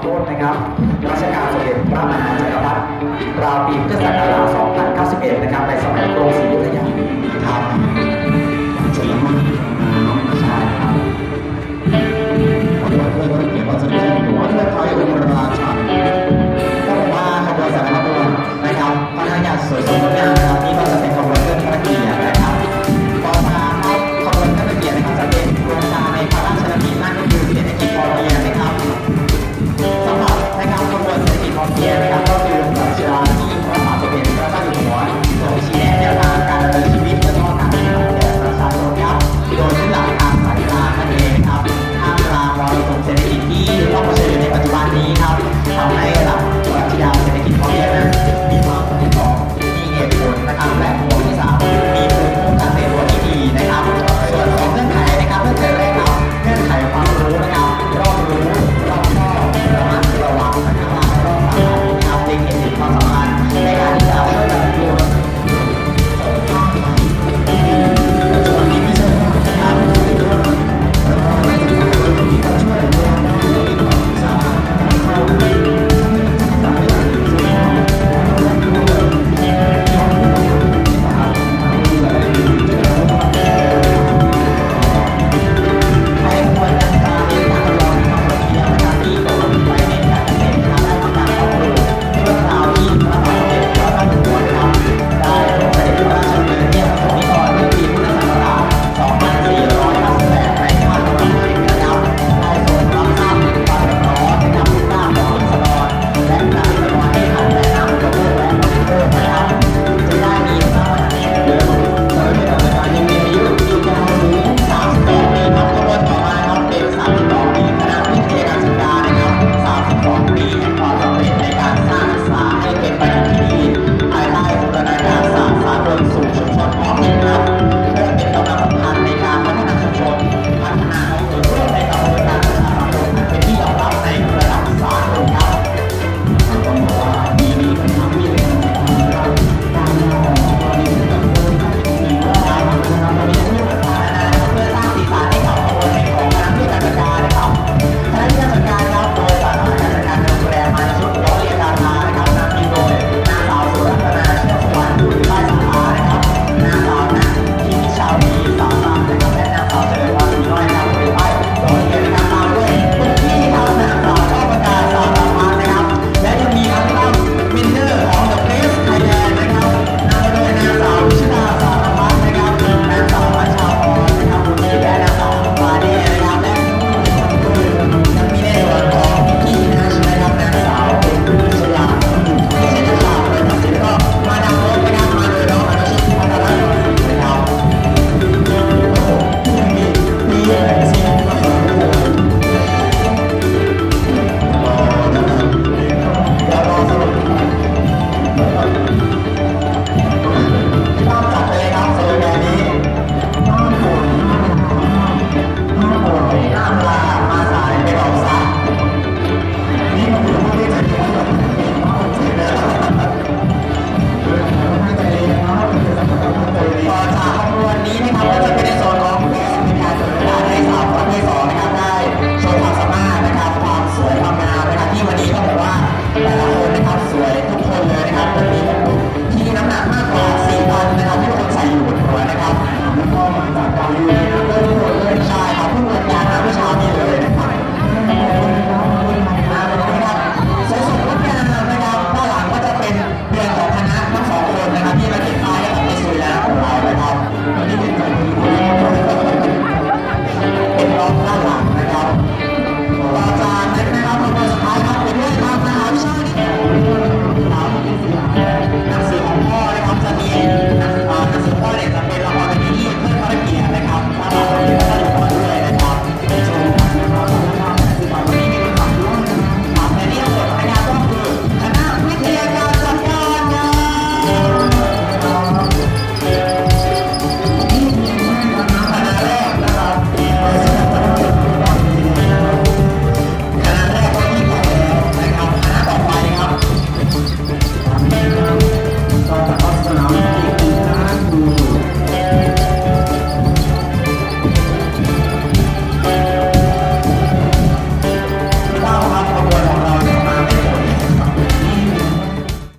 โทษนะครับรัชกาลสมเด็จพระมหาจักรพรรดิราวปีพุทธศักราช2091 นะครับในสมัยกรุงศรีอยุธยาครับำ